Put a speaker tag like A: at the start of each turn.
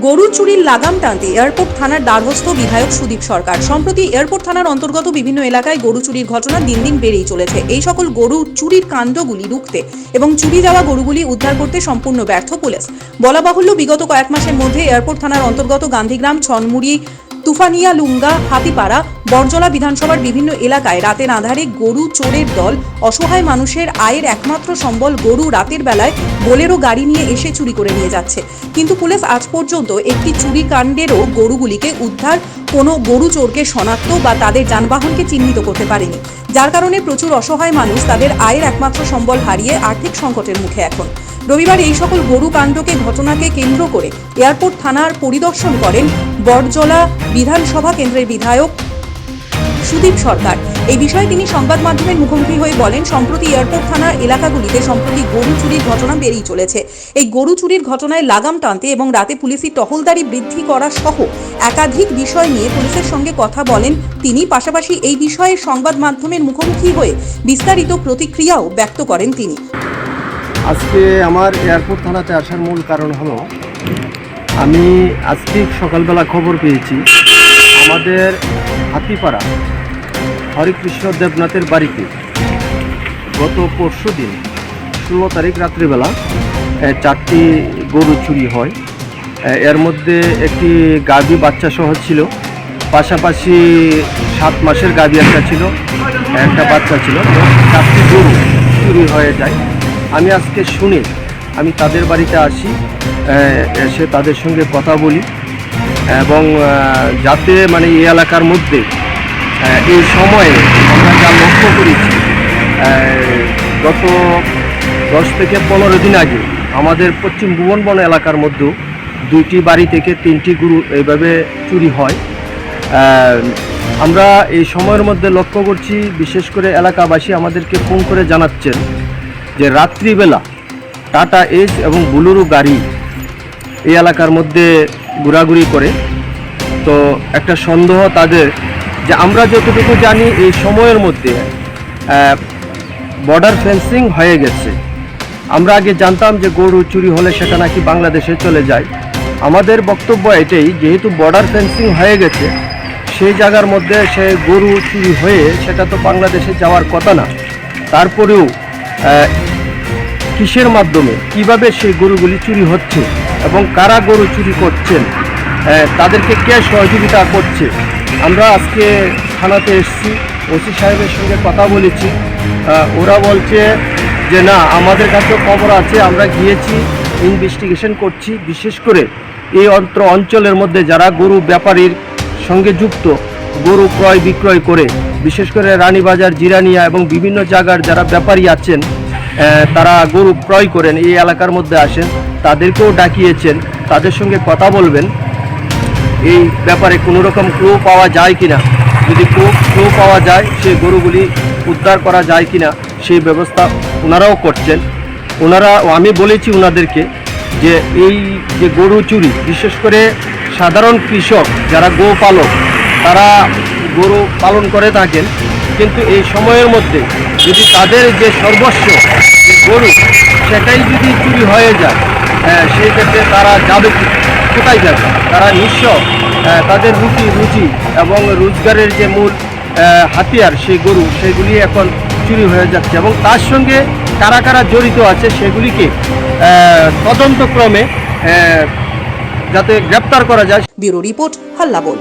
A: গরু চুরির লাগাম টানতে এয়ারপোর্ট থানার দ্বারস্থ বিধায়ক সুদীপ সরকার। সম্প্রতি এয়ারপোর্ট থানার অন্তর্গত বিভিন্ন এলাকায় গরু চুরির ঘটনা দিন দিন বেড়েই চলেছে। এই সকল গরু চুরির কাণ্ডগুলি রুখতে এবং চুরি যাওয়া গরুগুলি উদ্ধার করতে সম্পূর্ণ ব্যর্থ পুলিশ। বলা বাহুল্য বিগত কয়েক মাসের মধ্যে এয়ারপোর্ট থানার অন্তর্গত গান্ধীগ্রাম, ছনমুড়ি তুফানিয়া, লুঙ্গা, হাতিপাড়া, বরজলা বিধানসভার বিভিন্ন এলাকায় রাতের আধারে গরু, চোরের দল, অসহায় মানুষের আয়ের একমাত্র সম্বল গরু রাতের বেলায় বোলেরো গাড়ি নিয়ে এসে চুরি করে নিয়ে যাচ্ছে। কিন্তু পুলিশ আজ পর্যন্ত একটি চুরি কাণ্ডেরও গরুগুলিকে উদ্ধার কোনো গরু চোরকে শনাক্ত বা তাদের যানবাহনকে চিহ্নিত করতে পারেনি। যার কারণে প্রচুর অসহায় মানুষ তাদের আয়ের একমাত্র সম্বল হারিয়ে আর্থিক সংকটের মুখে এখন। রবিবার এই সকল গরু কাণ্ডকে, ঘটনাকে কেন্দ্র করে এয়ারপোর্ট থানার পরিদর্শন করেন বরজলা বিধানসভা কেন্দ্রের বিধায়ক সুদীপ সরকার। এই বিষয়ে তিনি সংবাদ মাধ্যমের মুখোমুখি হয়ে বলেন, সম্প্রতি এয়ারপোর্ট থানার এলাকাগুলিতে সম্প্রতি গরু চুরির ঘটনা বেড়েই চলেছে। এই গরু চুরির ঘটনায় লাগাম টানতে এবং রাতে পুলিশি টহলদারি বৃদ্ধি করা সহ একাধিক বিষয় নিয়ে পুলিশের সঙ্গে কথা বলেন তিনি। পাশাপাশি এই বিষয়ে সংবাদ মাধ্যমের মুখোমুখি হয়ে বিস্তারিত প্রতিক্রিয়াও ব্যক্ত করেন তিনি।
B: আজকে আমার এয়ারপোর্ট থানাতে আসার মূল কারণ হলো আমি আজকে সকালবেলা খবর পেয়েছি, আমাদের হাতিপাড়া, হরিকৃষ্ণ দেবনাথের বাড়িতে। গত পরশু দিন, ষোলো তারিখ রাত্রিবেলা চারটি গরু চুরি হয়। এর মধ্যে একটি গাভী বাচ্চা সহ ছিল। পাশাপাশি সাত মাসের গাভী একটা ছিল, একটা বাচ্চা ছিল। চারটি গরু চুরি হয়ে যায়। আমি আজকে শুনে আমি তাদের বাড়িতে আসি। এসে তাদের সঙ্গে কথা বলি এবং যাতে মানে এই এলাকার মধ্যে এই সময়ে আমরা যা লক্ষ্য করেছি গত দশ থেকে পনেরো দিন আগে আমাদের পশ্চিম ভুবনবন এলাকার মধ্যেও দুইটি বাড়ি থেকে তিনটি গরু এইভাবে চুরি হয়। আমরা এই সময়ের মধ্যে লক্ষ্য করছি, বিশেষ করে এলাকাবাসী আমাদেরকে ফোন করে জানাচ্ছেন যে রাত্রিবেলা টাটা এস এবং বুলুরু গাড়ি এই এলাকার মধ্যে ঘোরাঘুরি করে। তো একটা সন্দেহ তাদের যে আমরা যতটুকু জানি এই সময়ের মধ্যে বর্ডার ফেন্সিং হয়ে গেছে। আমরা আগে জানতাম যে গরু চুরি হলে সেটা নাকি বাংলাদেশে চলে যায়। আমাদের বক্তব্য এটাই, যেহেতু বর্ডার ফেন্সিং হয়ে গেছে, সেই জায়গার মধ্যে সে গরু চুরি হয়ে সেটা তো বাংলাদেশে যাওয়ার কথা না। তারপরেও কিসের মাধ্যমে, কীভাবে সেই গরুগুলি চুরি হচ্ছে? এবং কারা গরু চুরি করছেন তাদেরকে কে সহযোগিতা করছে? আমরা আজকে থানাতে এসেছি, ওসি সাহেবের সঙ্গে কথা বলেছি। ওরা বলছে যে, না, আমাদের কাছে খবর আছে, আমরা গিয়েছি ইনভেস্টিগেশন করছি। বিশেষ করে এই অন্ত্র অঞ্চলের মধ্যে যারা গরু ব্যাপারীর সঙ্গে যুক্ত, গরু ক্রয় বিক্রয় করে, বিশেষ করে রানীবাজার, জিরানিয়া এবং বিভিন্ন জায়গার যারা ব্যাপারী আছেন তারা গরু ক্রয় করেন, এই এলাকার মধ্যে আসেন, তাদেরকেও ডাকিয়েছেন, তাদের সঙ্গে কথা বলবেন। এই ব্যাপারে কোনো রকম ক্লু পাওয়া যায় কিনা? যদি ক্লু ক্লু পাওয়া যায়, সেই গরুগুলি উদ্ধার করা যায় কিনা, সেই ব্যবস্থা ওনারাও করছেন। ওনারা, আমি বলেছি ওনাদেরকে যে এই যে গরু চুরি, বিশেষ করে সাধারণ কৃষক, যারা গোপালক, তারা গরু পালন করে থাকেন। কিন্তু এই সময়ের মধ্যে যদি তাদের যে সর্বস্ব গরু সেটাই যদি চুরি হয়ে যায় আহ, সেই ক্ষেত্রে তারা যাবে? কোথায় যাবে? তারা নিঃস্ব তাদের রুটি রুচি এবং রোজগারের যে মূল হাতিয়ার সেই গরু সেগুলি এখন চুরি হয়ে যাচ্ছে এবং তার সঙ্গে কারা কারা জড়িত আছে সেগুলিকে তদন্তক্রমে যাতে গ্রেপ্তার করা যায়।
A: ব্যুরো রিপোর্ট হাল্লা বল